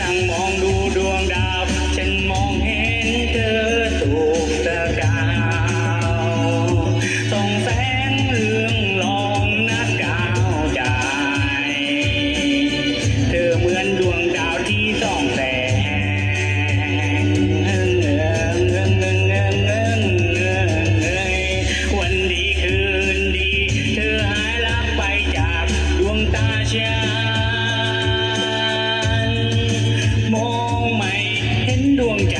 นั่งมองดูดวงดาว ฉันมองเห็นเธอ ดวงใจ